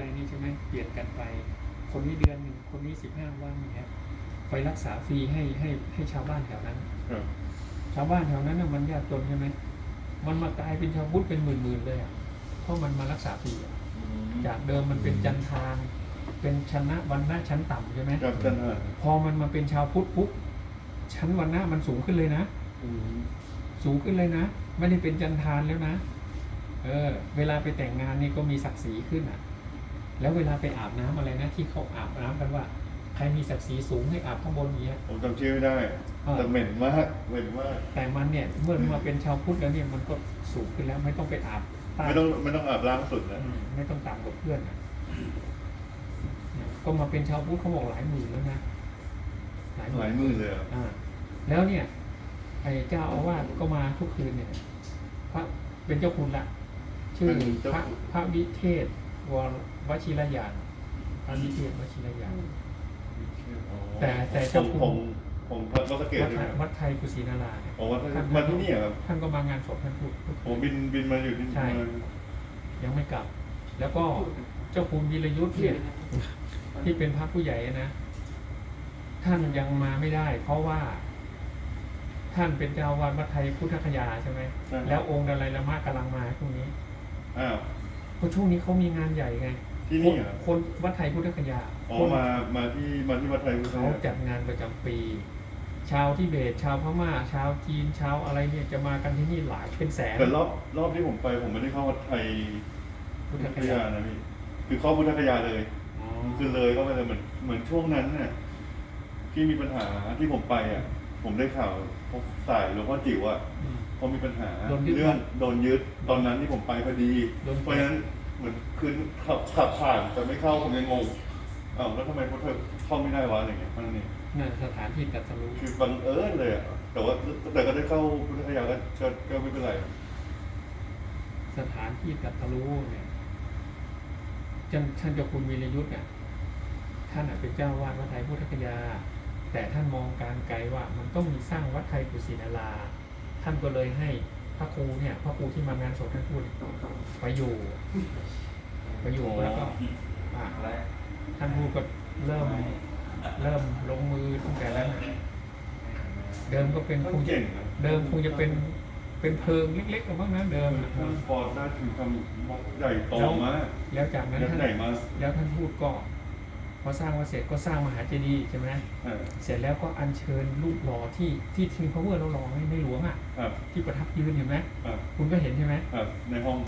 อะไรนี่ใช่ไหมเปลี่ยนกันไป คนนี้เดือนหนึ่งคนนี้สิบห้าวันอย่างเงี้ยไปรักษาฟรีให้ให้ให้ชาวบ้านแถวนั้นครับชาวบ้านแถวนั้นน่ะมันยากจนใช่ไหมมันมากลายเป็นชาวพุทธเป็นหมื่นๆเลยอะเพราะมันมารักษาฟรีอะจากเดิมมันเป็นจันทานเป็นชนะวันณะชั้นต่ำใช่ไหมครับท่านฮะพอมันมาเป็นชาวพุทธปุ๊บชั้นวันณะมันสูงขึ้นเลยนะสูงขึ้นเลยนะไม่ได้เป็นจันทานแล้วนะ เออ เวลาไปแต่งงานนี่ก็มีศักดิ์ศรีขึ้นอะ แล้วเวลาไปอาบน้ำอะไรนะที่เขาอาบน้ำกันว่า ใครมีศักดิ์ศรีสูงให้อาบข้างบนอย่างเงี้ยผมจำชื่อไม่ได้อ่าแต่เหม็นมากเหม็นมากแต่มันเนี่ยเมื่อมาเป็นชาวพุทธแล้วเนี่ยมันก็สูงขึ้นแล้วไม่ต้องไปอาบใต้ไม่ต้องไม่ต้องอาบล้างสุดนะอืมไม่ต้องตามกับเพื่อนอะเนี่ยก็มาเป็นชาวพุทธเขาบอกหลายหมื่นแล้วนะหลายหมื่นเลยอะอ่าแล้วเนี่ยไอ้เจ้าอาวาสก็มาทุกคืนเนี่ยพระเป็นเจ้าคุณละชื่อเป็นเจ้าพระคุณพระวิเทศ วรวชิรยานพระวิเทศวชิรยาน แต่แต่เจ้าคุณ ผมผมผมวัดสะเกตวัดใช่ไหมวัดไทยกุศินาราเนี่ยอ๋อวัดท่านมาที่นี่เหรอครับท่านก็มางานศพท่านพูดทุกผมบินบินมาอยู่ที่ใช่ มายังไม่กลับ แล้วก็เจ้าคุณวีรยุทธ์เนี่ยที่เป็นพระผู้ใหญ่นะ ท่านยังมาไม่ได้ เพราะว่า ท่านเป็นเจ้าวาดวัดไทยพุทธคยาใช่ไหมใช่แล้วองค์ดาลัยละมะกำลังมาช่วงนี้ อ้าว เพราะช่วงนี้เขามีงานใหญ่ไงที่นี่เหรอ คนวัดไทยพุทธคยาอ๋อคนมามาที่มาที่วัดไทยพุทธเขาคยาจัดงานประจำปี ชาวทิเบต ชาวพม่า ชาวจีน ชาวอะไรเนี่ยจะมากันที่นี่หลายเป็นแสนแต่รอบรอบที่ผมไปผมไม่ได้เข้าวัดไทยพุพุททธธคคยายานะพี่คือเข้าพุทธคยาเลย อ๋อคือเลยเข้าไปเลยเหมือนเหมือนช่วงนั้นเนี่ยที่มีปัญหาที่ผมไปอะ ผมได้ข่าวพวกสายหลวงพ่อจิ๋วอะอืมเขามีปัญหาโดนยึด เรื่องโดนยึดตอนนั้นที่ผมไปพอดีโดนยึดเพราะฉะนั้นเหมือนคืนขับขับผ่านแต่ไม่เข้าผมยังงงอ้าวแล้วทำไมพวกเธอเข้าไม่ได้วะอะไรเงี้ยมันนี่นั่นสถานที่ตรัสรู้คือบังเอิญเลยอะแต่ว่าแต่ก็ได้เข้าพุทธคยาก็ก็ก็ไม่เป็นไร สถานที่ตรัสรู้เนี่ยท่านท่านเจ้าคุณวีรยุทธ์เนี่ยท่านน่ะเป็นเจ้าวาดวัดไทยพุทธคยา แต่ท่านมองการไกลว่ามันต้องมีสร้างวัดไทยกุศินาราท่านก็เลยให้พระครูเนี่ยพระครูที่มางานศพท่านพูดไปอยู่ไปอยู่แล้วก็อ่าท่านพูดก็เริ่มเริ่มลงมือตั้งแต่นั้นน่ะเดิมก็เป็นคท่างนจะเก่งนะเดิมคงจะเป็นเป็นเพิงเล็กๆกันบ้างนะเดิมน่ะท่านฟอร์ดได้ถึงทำใหญ่โตมากแล้วจากนั้นแล้วท่านใหญ่มากแล้วท่านพูดก็ พอสร้างมาเสร็จก็สร้างมหาเจดีย์ใช่ไหมอ่าเสร็จแล้วก็อัญเชิญรูปหล่อที่ที่ทิงพาวเวอร์เราหล่อให้ในหลวงอะครับที่ประทับยืนเห็นไหมครับคุณก็เห็นใช่ไหมครับในห้อง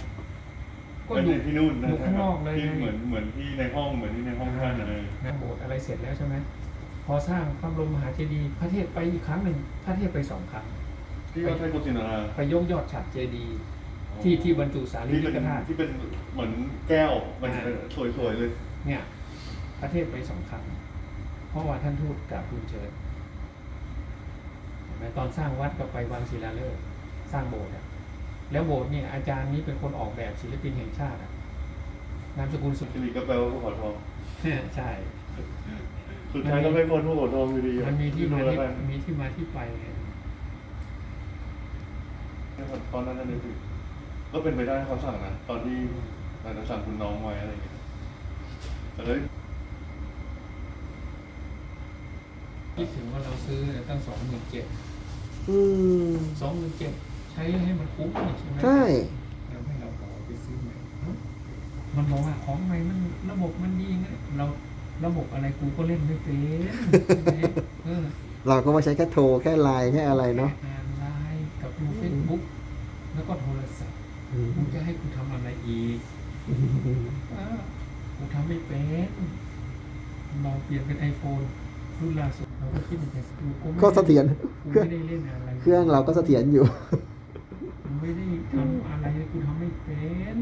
ก็ไม่อยู่ใช่ที่นู่นนะอยู่ข้างนอกเลยที่ไงเหมือนเหมือนที่ในห้องเหมือนที่ในห้องท่านอะไรนะโบสถ์อะไรเสร็จแล้วใช่ไหมพอสร้างพระบรมมหาเจดีย์พระเทพไปอีกครั้งหนึ่งพระเทพไปสองครั้งที่วัดไทยโกศินาราไปยกยอดฉัดเจดีย์ที่ที่บรรจุสารีที่ริเป็นกธาตุที่เป็นเหมือนแก้วมันอ่าสวยๆเลย เนี่ยพ ระเทพไปสองครั้ง เพราะว่าท่านทูตกราบทูลเชิญเห็นไหมตอนสร้างวัดก็ไปวังศิลาฤกษ์สร้างโบสถ์อะแล้วโบสถ์เนี่ยอาจารย์นี้เป็นคนออกแบบศิลปินแห่งชาติอะนามสกุลสุดสิริก็แปลว่าผู้ขอทองใช่สุดท้ายก็ไม่พ้นผู้ขอทองอยู่ดีมันมีที่มาดูแล้วที่กันมีที่มาที่ไปไงตอนนั้นนั่นคือก็เป็นไปได้เขาสั่งนะตอนที่อาจจะสั่งคุณน้องไว้อะไรอย่างเงี้ยแต่เลย คิดถึงว่าเราซื้อเนี่ยตั้งสองหมื่นเจ็ดอืมสองหมื่นเจ็ดใช้ให้มันคุ้มนี่ใช่ไหมใช่แล้วให้เราขอไปซื้อใหม่เอ้ามันบอกว่าของใหม่มันระบบมันดีไงเราระบบอะไรกูก็เล่นไม่เป็นใช่ไหมเออเราก็มาใช้แค่โทรแค่ไลน์แค่อะไรเนาะอ่านไลน์กับดูเฟซบุ๊กแล้วก็โทรศัพท์อืมกูจะให้กูทำอะไรอีกเออกูทำไม่เป็นลองเปลี่ยนเป็นไอโฟนรุ่นล่าสุดเรา ก็คิดในใจกูก็ไม่ก็เสถียรกูเครื่องไม่ได้เล่นอะไรเครื่องเราก็เสถียรอยู่กูไม่ได้ทำอะไรเลยกูทำไม่เป็น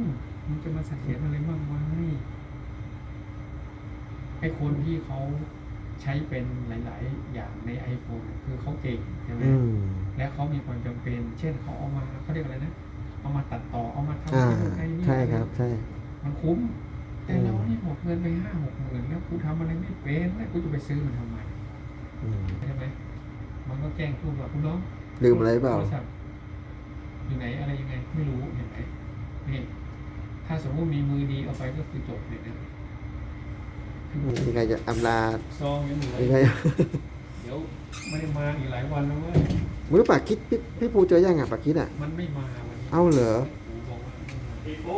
มึงจะมาเสถียรอะไรมากมายไอคนที่เขาใช้เป็นหลาย ๆ อย่างใน iPhone น่ะคือเขาเก่งใช่ไหมอืมและเขามีความจำเป็น เช่นเขาเอามาเขาเรียกอะไรนะ เอามาตัดต่อ เอามาทำอ่านู่นไอ้นี่ใช่ครับ ใช่ มันคุ้ม แต่อืมเรานี่หมดเงินไปห้าหกหมื่นแล้วกูทำอะไรไม่เป็นแล้วกูจะไปซื้อมันทำไมอืม ใช่ไหมมันก็แกล้งพูดว่าคุณน้องลืมอะไรเปล่าโทศัพท์อยู่ไหนอะไรยังไง ไม่รู้เห็นไหมนี่ถ้าสมมติมีมือดีเอาไปก็คือจบเลยนะยังไงจะอำลาซองยังเหลือยังไงเดี๋ยวไม่ได้มาอีกหลายวันแล้วเว้ยมือปากคิดพี่พี่ภูเจอยังอะปากคิดอะ มันไม่มาวันนี้เอ้าเหรอปู่บอกว่าไม่มา พี่โป้